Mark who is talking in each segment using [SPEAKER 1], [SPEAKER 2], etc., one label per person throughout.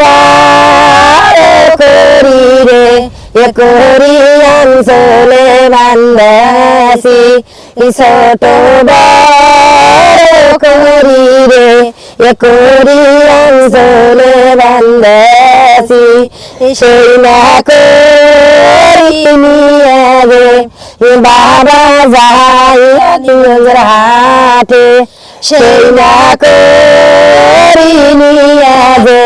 [SPEAKER 1] বড় করি রে এ করি অঞ্চলে বান্দাসি ছোট বড় করি রে এ করি অঞ্চলে বান্দাসি, সেই না করি নিয়ে রে বাবা যাই হাটে সেই না করি নিয়ে যে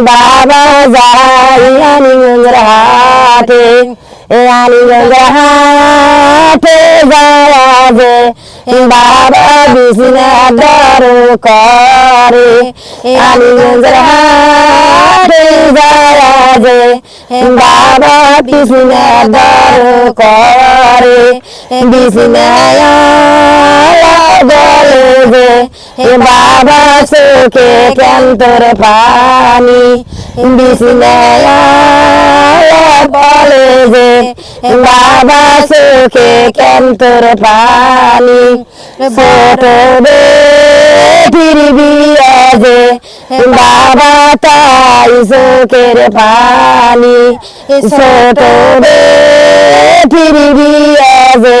[SPEAKER 1] বাবা যাই নিজের হাটে আলিগঞ্জ হাটে যাওয়া যে বাবা বিছনা দর করে আলিগঞ্জ হাটে যাওয়া যে বাবা বিছনা দর করে যে বাবা চোখে কেন তোর পানি বিছনায় বলে যে বাবা চোখে কেন তোর পানি। ছোট ফিরবি যে বাবা তাই চোখের পানি। ছোট ফিরবি যে